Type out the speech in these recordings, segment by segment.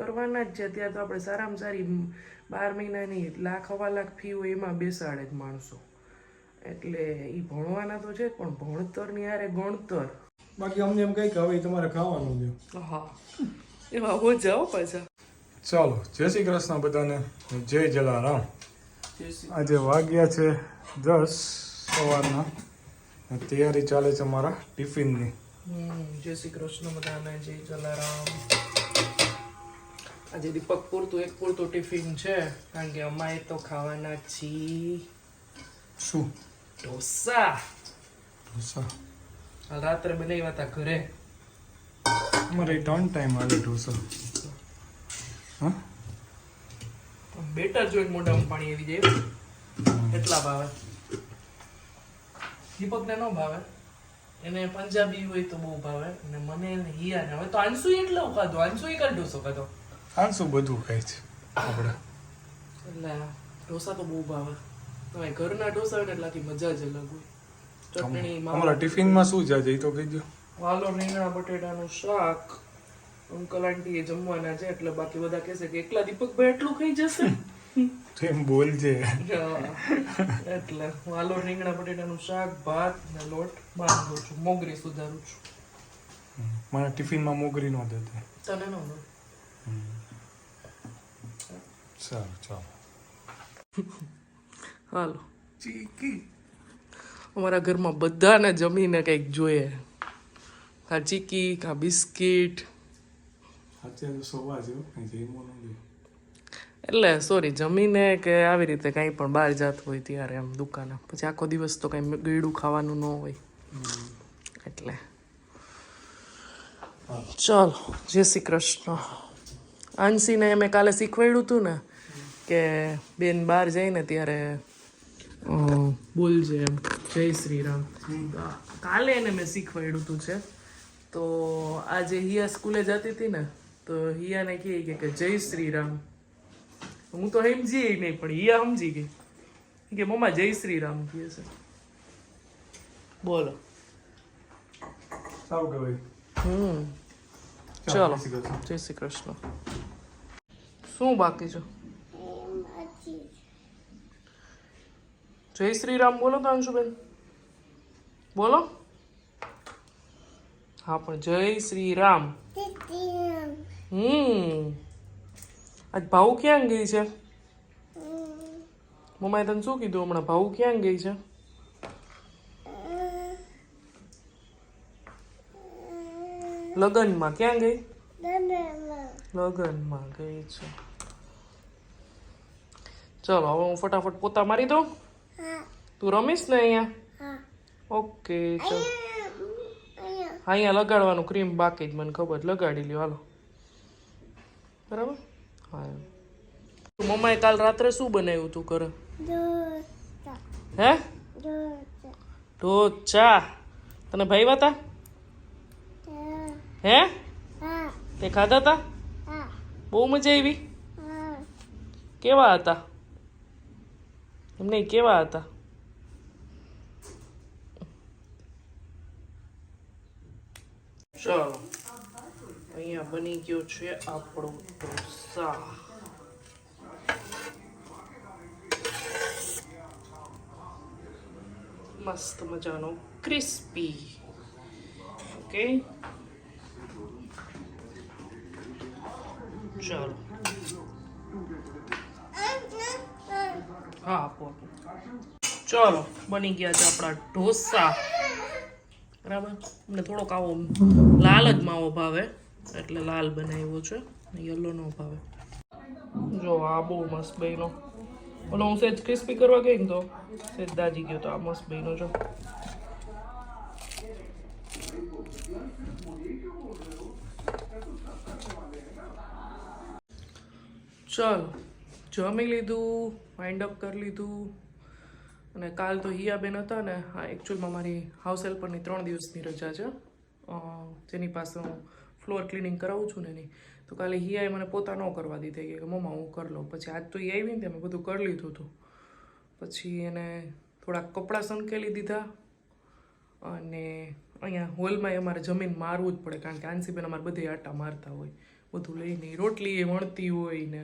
કરવાના જ છે ત્યાં તો આપણે સારામાં સારી બાર મહિનાની લાખ હવા લાખ ફી હોય એમાં બેસાડે જ માણસો. એટલે એ ભણવાના તો છે પણ ભણતરની હારે ગણતર. બાકી અમને એમ કહી કે હવે તમારે ખાવાનું છે. હા. એમાં હો જાઓ પાછા. ચાલો જય શ્રી કૃષ્ણ બધાને જય જલારામ. આજે વાગ્યા છે દસ સવારના. તૈયારી ચાલે છે મારા ટિફિનની. જય શ્રી કૃષ્ણ બધાને જય જલારામ. આજે દીપક પૂરતું એક પૂરતું ટિફિન છે કારણ કે અમારે તો ખાવાના છી. શું? ઢોસા. ઢોસા? રાત્રે બનાવ્યા હતા ઘરે. અમારે ત્રણ ટાઈમ આવે ઢોસા. હા? બેટર જોઈને મોઢામાં પાણી આવી જાય એટલા ભાવે. દીપકને ન ભાવે. એને પંજાબી હોય તો બહુ ભાવે. અને મને હિયાને. હવે તો આંસુ એટલો ખાધો. આંસુ એ કાલ ઢોસો ખાધો. આનસું બધું ખાય છે આપણે એટલે ઢોસા તો બહુ ભાવે તમે ઘરના ઢોસા હોય એટલાથી મજા જ અલગ હોય ચટણી અમારા ટિફિનમાં શું છે આજે તો કહી દો વાલો રીંગણા બટેટાનું શાક અંકલ આંટી એ જમવાના છે એટલે બાકી બધા કહેશે કે એકલા દીપકભાઈ એટલું ખાઈ જશે એમ બોલજે છે એટલે વાલો રીંગણા બટેટાનું શાક ભાત ને લોટ બાંધું છું મોગરી સુધારું છું મારા ટિફિનમાં મોગરી નો દેતા તને નો હોય. સારું ચાલો. હાલો. ચીકી. અમારા ઘરમાં બધાને જમીને કંઈક જોઈએ. કા ચીકી કા બિસ્કિટ. એટલે સોરી જમીને કે આવી રીતે કાંઈ પણ બહાર જતું હોય ત્યારે એમ દુકાને. પછી આખો દિવસ તો કાંઈ ગળ્યું ખાવાનું ન હોય. એટલે. ચાલો જય શ્રી કૃષ્ણ. આંસીને મેં કાલે શીખવાડ્યું હતું ને કે બેન બહાર જઈને ત્યારે બોલજે એમ. જય શ્રી રામ તો કાલે એને મેં શીખવાડ્યું હતું છે. તો આજે હિયા સ્કૂલે જતી હતી ને તો હિયાને કહે કે કે જય શ્રી રામ હું તો સમજી નહીં પણ હિયા સમજી ગઈ. કે મમ્મા જય શ્રી રામ કહે છે. બોલો. સારું કહેવાય. હમ. ચાલો. જય શ્રી કૃષ્ણ. શું બાકી છે? જય શ્રી રામ બોલો તો અંશુબેન. બોલો. હા પણ જય શ્રી રામ હમ. આજ ભાવ ક્યાં ગઈ છે? મમ્માએ તને શું કીધું હમણાં? ભાવ ક્યાં ગઈ છે? લગનમાં ક્યાં ગઈ? લગનમાં ગઈ છે. ચલો હવે હું ફટાફટ પોતા મારી દઉં. તું રમીશ ને અહીંયા? ઓકે ચલો. હા અહીંયા લગાડવાનું ક્રીમ બાકી જ મને ખબર. લગાડી લ્યો હાલો. બરાબર? હા મમ્માએ કાલ રાત્રે શું બનાવ્યું તું કરે હે? ઢોચા તને ભાઈ હતા હે. તે ખાધા હતા બહુ મજા આવી. કેવા હતા? એમને કેવા હતા? ચાલો. અહીંયા બની ગયો છે આપણો ઢોસા. મસ્ત મજાનો ક્રિસ્પી. ઓકે. ચાલો. હા, આપો ચાલો, બની ગયા છે આપણા ઢોસા. બરાબર? મને થોડોક આવો લાલ જ માવો ભાવે, એટલે લાલ બનાવ્યો છે, યલો નો ભાવે. જો, આ બહુ મસ્ત બહેનો ઓલો હું સેજ ક્રિસ્પી કરવા ગઈ તો, સેજ દાજી ગયો તો આ મસ્ત બહેનો જો ચાલો, જમી લીધું. વાઇન્ડ અપ કરી લીધું. અને કાલ તો હિયાબેન હતા ને, હા એકચ્યુઅલમાં મારી હાઉસ હેલ્પરની ત્રણ દિવસની રજા છે. જેની પાસે હું ફ્લોર ક્લિનિંગ કરાવું છું ને એની. તો કાલે હિયાએ મને પોતા ન કરવા દીધી. કે મમ્મા, હું કરી લઉં. પછી આજ તો એ આવી ને મેં બધું કરી લીધું હતું પછી એને થોડાક કપડાં સંકેલી દીધા. અને અહીંયા હોલમાં અમારે જમીન મારવું જ પડે, કારણ કે આંસીબેન અમારે બધે આટા મારતા હોય. બધું લઈને રોટલી એ વણતી હોય ને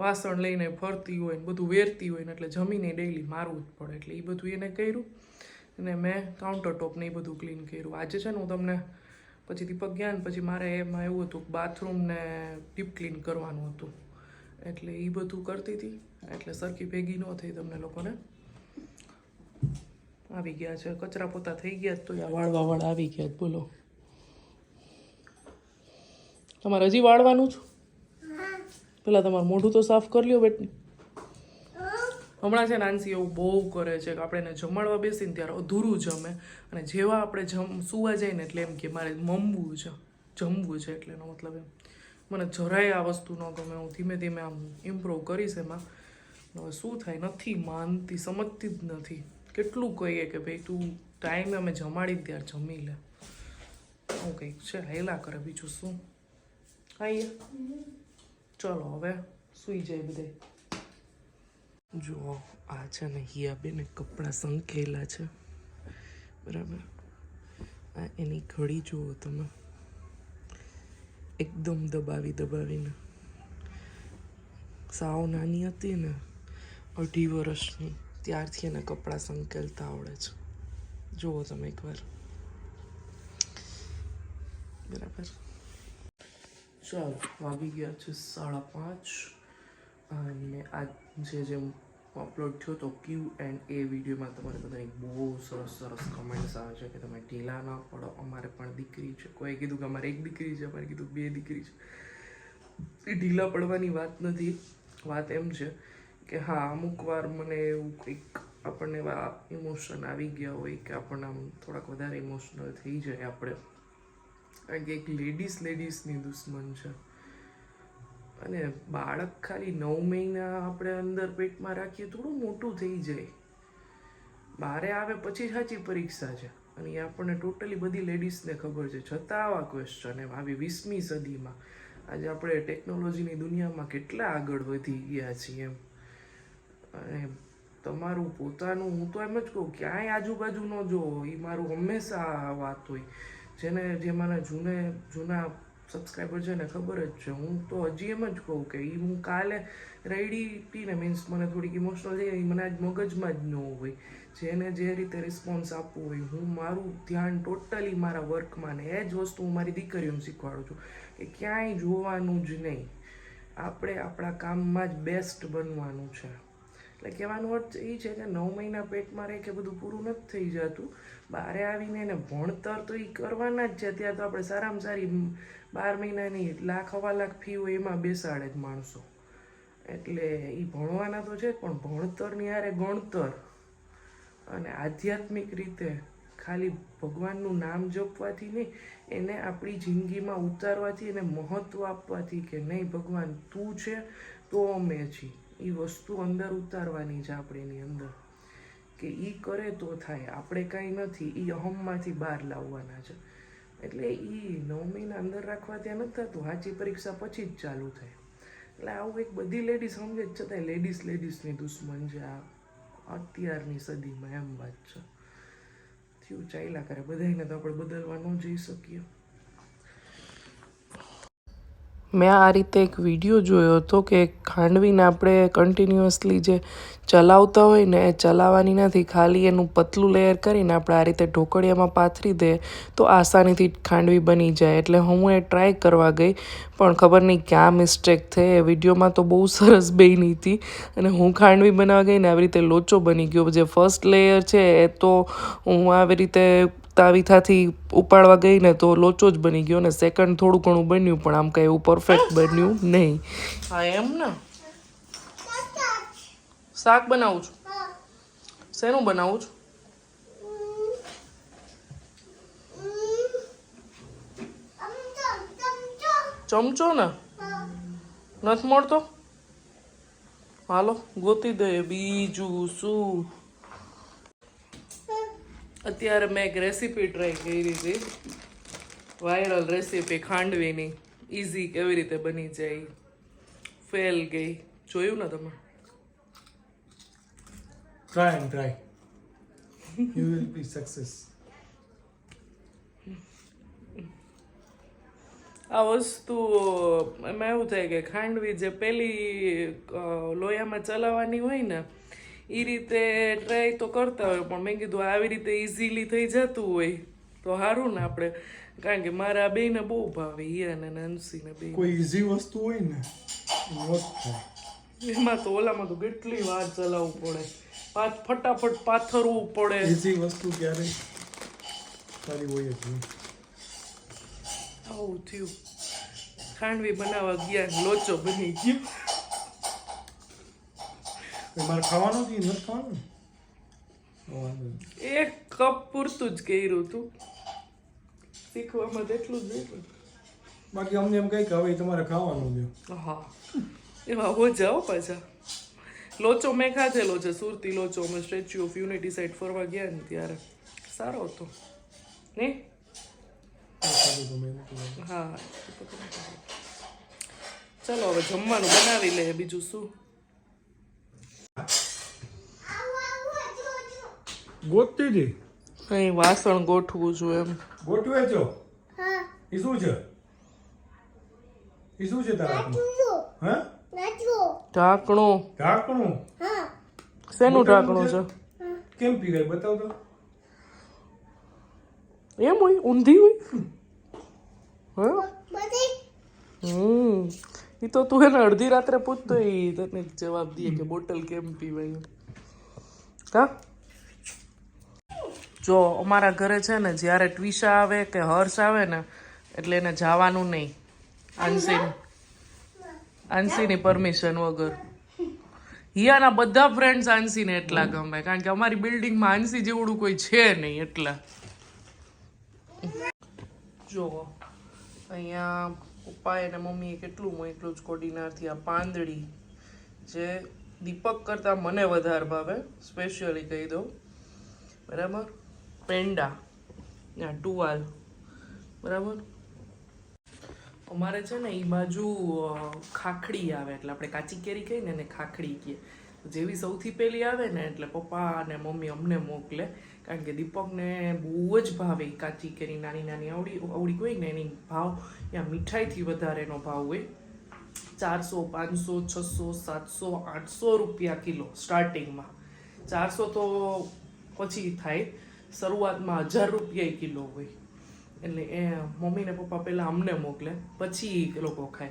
વાસણ લઈને ફરતી હોય ને બધું વેરતી હોય ને એટલે જમીને ડેઈલી મારવું જ પડે. એટલે એ બધું એને કર્યું અને મેં કાઉન્ટર ટોપને એ બધું ક્લીન કર્યું. આજે છે ને હું તમને પછી દીપક ગયા ને પછી મારે એમાં એવું હતું બાથરૂમને ડીપ ક્લીન કરવાનું હતું. એટલે એ બધું કરતી હતી. એટલે સરખી ભેગી ન થઈ તમને લોકોને. આવી ગયા છે. કચરા પોતા થઈ ગયા તો વાળવા વાળા આવી ગયા બોલો. તમારે હજી વાળવાનું જ? પેલા તમારું મોઢું તો સાફ કરી લ્યો બેટની. હમણાં છે નાનસી એવું બહુ કરે છે કે આપણે એને જમાડવા બેસીને ત્યારે અધૂરું જમે. અને જેવા આપણે જમ સુવા જાય ને એટલે એમ કે મારે મમવું છે જમવું છે એટલે એનો મતલબ એમ. મને જરાય આ વસ્તુ ન ગમે હું ધીમે ધીમે આમ ઇમ્પ્રૂવ કરીશ એમાં. હવે શું થાય નથી માનતી સમજતી જ નથી. કેટલું કહીએ કે ભાઈ તું ટાઈમે અમે જમાડી ત્યારે જમી લે. આવું કંઈક છે હેલા કરે બીજું શું? ખાઈએ ચલો હવે સુઈ જાય બધે. જુઓ, આ છે ને હિયા બેને કપડાં સંકેલા છે. બરાબર? આ એની ઘડી જુઓ તમે. એકદમ દબાવી દબાવીને. સાવ નાની હતી ને, અઢી વર્ષની, ત્યારથી એને કપડાં સંકેલતા આવડે છે. જુઓ તમે એકવાર. બરાબર? ચાલો વાગી ગયા છે સાડા પાંચ. અને આજે જે અપલોડ થયો તો ક્યુ એન્ડ એ વિડીયોમાં તમારે બધાની બહુ સરસ સરસ કમેન્ટ્સ આવે છે કે તમે ઢીલા ના પડો. અમારે પણ દીકરી છે. કોઈ કીધું કે અમારે એક દીકરી છે, અમારે કીધું બે દીકરી છે. એ ઢીલા પડવાની વાત નથી. વાત એમ છે કે હા, અમુક વાર મને એવું કંઈક આપણને એવા ઇમોશન આવી ગયા હોય કે આપણને આમ થોડાક વધારે ઇમોશનલ થઈ જાય આપણે. કારણ કે એક લેડીઝ લેડીઝની દુશ્મન છે. અને બાળક ખાલી નવ મહિના આપણે અંદર પેટમાં રાખીએ થોડું મોટું થઈ જાય. બારે આવે પછી સાચી પરીક્ષા છે. અને એ આપણને ટોટલી બધી લેડીઝને ખબર છે. છતાં આવા ક્વેશ્ચન એમ, આવી વીસમી સદીમાં આજે આપણે ટેકનોલોજીની દુનિયામાં કેટલા આગળ વધી ગયા છીએ એમ. અને તમારું પોતાનું, હું તો એમ જ કહું, ક્યાંય આજુબાજુ ન જોવો. એ મારું હંમેશા વાત હોય. જેને, જે મને જૂને, જૂના સબસ્ક્રાઈબર છે ને ખબર જ છે. હું તો હજી એમ જ કહું કે એ હું કાલે રેડી હતી ને મીન્સ મને થોડીક ઇમોશનલ થઈ ગઈ મને આજ મગજમાં જ ન હોય. જેને જે રીતે રિસ્પોન્સ આપવું હોય, હું મારું ધ્યાન ટોટલી મારા વર્કમાં ને એ જ વસ્તુ હું મારી દીકરીઓને શીખવાડું છું કે ક્યાંય જોવાનું જ નહીં. આપણે આપણા કામમાં જ બેસ્ટ બનવાનું છે. એટલે કહેવાનો અર્થ એ છે કે નવ મહિના પેટમાં રહે કે બધું પૂરું નથી થઈ જતું, બારે આવીને એને ભણતર તો એ કરવાના જ છે, ત્યાં તો આપણે સારામાં સારી બાર મહિનાની લાખ હવા લાખ ફી હોય એમાં બેસાડે જ માણસો. એટલે એ ભણવાના તો છે, પણ ભણતરની હારે ગણતર અને આધ્યાત્મિક રીતે ખાલી ભગવાનનું નામ જપવાથી નહીં, એને આપણી જિંદગીમાં ઉતારવાથી એને મહત્ત્વ આપવાથી કે નહીં, ભગવાન તું છે તો અમે છીએ. એ વસ્તુ અંદર ઉતારવાની છે આપણે એની અંદર. કે એ કરે તો થાય. આપણે કાંઈ નથી. એ અહમમાંથી બહાર લાવવાના છે. એટલે એ નવમીના અંદર રાખવા ત્યાં નથી થતું. સાચી પરીક્ષા પછી જ ચાલુ થાય. એટલે આવું એક બધી લેડીઝ સમજે જ છતાંય લેડીઝ લેડીઝની દુશ્મન છે આ. અત્યારની સદીમાં એમ વાત છે. થયું, ચાલ્યા કરે. બધાને તો આપણે બદલવા ન જઈ શકીએ. મેં આ રીતે એક વીડિયો જોયો હતો કે ખાંડવીને આપણે કન્ટિન્યુઅસલી જે ચલાવતા હોય ને એ ચલાવવાની નથી, ખાલી એનું પતલું લેયર કરીને આપણે આ રીતે ઢોકળિયામાં પાથરી દે તો આસાનીથી ખાંડવી બની જાય. એટલે હું એ ટ્રાય કરવા ગઈ, પણ ખબર નહીં ક્યાં મિસ્ટેક થઈ. એ વિડીયોમાં તો બહુ સરસ બની હતી અને હું ખાંડવી બનાવવા ગઈ ને આવી રીતે લોચો બની ગયો. જે ફર્સ્ટ લેયર છે એ તો હું આવી રીતે તાવીથાથી ઉપાડવા ગઈ ને તો લોચો જ બની ગયો ને સેકન્ડ થોડું ઘણું બન્યું, પણ આમ કઈ એવું પરફેક્ટ બન્યું નહીં. હા, એમ ને? શાક બનાવું છું. શેનું બનાવું છું? ચમચો ને? નથી મળતો? હાલો, ગોતી દે બીજું શું? અત્યારે મેં એક રેસીપી ટ્રાય કરી હતી વાયરલ રેસીપી ખાંડવીની. ઇઝી કેવી રીતે બની જાય. ફેલ ગઈ. જોયું ને તમે? Try and try you will be success આ વસ્તુ એમાં એવું થાય કે ખાંડવી જે પેલી લોયામાં ચલાવવાની હોય ને એ રીતે ટ્રાય તો કરતા હોય પણ મેં કીધું આવી રીતે ઇઝીલી થઈ જતું હોય તો સારું ને આપણે કારણ કે મારા બેને બહુ ભાવે હિયા અને અંશીને બે કોઈ ઇઝી વસ્તુ હોય ને એમાં તો ઓલામાં તો કેટલી વાર ચલાવવું પડે. પાંચ ફટાફટ પાથરવું પડે. ઇઝી વસ્તુ ક્યારેય સારી હોય જ આવું થયું. ખાંડવી બનાવવા ગયા ને લોચો બની ગયો. મારે ખાવાનું કે નથી ખાવાનું? એક કપ પૂરતું જ કર્યું હતું શીખવામાં તો એટલું જ નહીં બાકી અમને એમ કહે કે હવે તમારે ખાવાનું છે. હા. એમાં હો જાઓ પાછા. લોચો મેં ખાધેલો છે સુરતી લોચો. અમે સ્ટેચ્યુ ઓફ યુનિટી સાઈડ ફરવા ગયા ને ત્યારે. સારો હતો. ને? હા. ચલો હવે જમવાનું બનાવી લે. બીજું શું? ગોતતી હતી? અહીં વાસણ ગોઠવું છું એમ. ગોઠવે છો? એ શું છે? એ શું છે તારા હાથમાં? હા? ઢાંકણું. ઢાંકણું? શેનું ઢાંકણું છે કેમ પીવાય? બતાવ તો. એમ હોય? ઊંધી હોય? હે? હમ. એ તો તું એને અડધી રાત્રે પૂછતો એ તને જવાબ દે કે બોટલ કેમ પીવાય કા જો અમારા ઘરે છે ને, જ્યારે ટ્વિશા આવે કે હર્ષ આવે ને, એટલે એને જવાનું નહીં. આંસીની આંસીની પરમિશન વગર. હિયાના બધા ફ્રેન્ડ્સ આંસીને એટલા ગમે, કારણ કે અમારી બિલ્ડિંગમાં આંસી જેવડું કોઈ છે નહીં એટલા. જો અહીંયા પપ્પાએ અને મમ્મીએ કેટલું મોકલું જ કોડીનારથી આ પાંદડી જે દીપક કરતાં મને વધારે ભાવે સ્પેશિયલી કહી દઉં. બરાબર? પેંડા. ના ટુવાલ. બરાબર? અમારે છે ને એ બાજુ ખાખડી આવે એટલે આપણે કાચી કેરી કહીએ ને એને ખાખડી કહીએ. જેવી સૌથી પહેલી આવે ને એટલે પપ્પા અને મમ્મી અમને મોકલે. કારણ કે દીપકને બહુ જ ભાવે કાચી કેરી, નાની નાની આવડી આવડી હોય ને એની ભાવ ત્યાં મીઠાઈથી વધારેનો ભાવ હોય. ચારસો, પાંચસો, છસો, સાતસો, આઠસો રૂપિયા કિલો સ્ટાર્ટિંગમાં ચારસો તો પછી થાય. શરૂઆતમાં હજાર રૂપિયા કિલો હોય. એટલે એ મમ્મીને પપ્પા પહેલાં અમને મોકલે, પછી એ લોકો ખાય.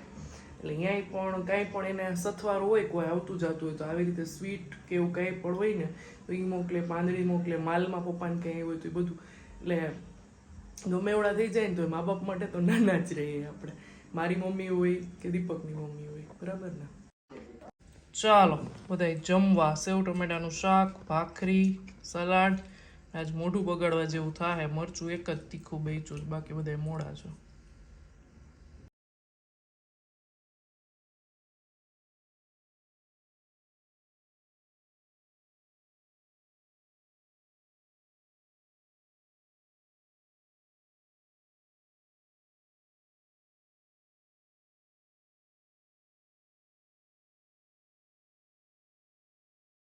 એટલે ક્યાંય પણ કાંઈ પણ એને સથવાર હોય, કોઈ આવતું જતું હોય તો આવી રીતે સ્વીટ કે એવું કંઈ પણ હોય ને, તો એ મોકલે, પાંદડી મોકલે, માલમાં પપ્પાને કંઈ હોય તો એ બધું. એટલે ગમે એવડા થઈ જાય ને તો મા બાપ માટે તો નાના જ રહીએ આપણે. મારી મમ્મી હોય કે દીપકની મમ્મી હોય, બરાબર ને? ચાલો, બધાય જમવા, સેવ ટમેટાનું શાક, ભાખરી, સલાડ આજ મોઢું બગાડવા જેવું થાય મરચું એક જ તીખું બેચું બાકી બધા મોડા છે.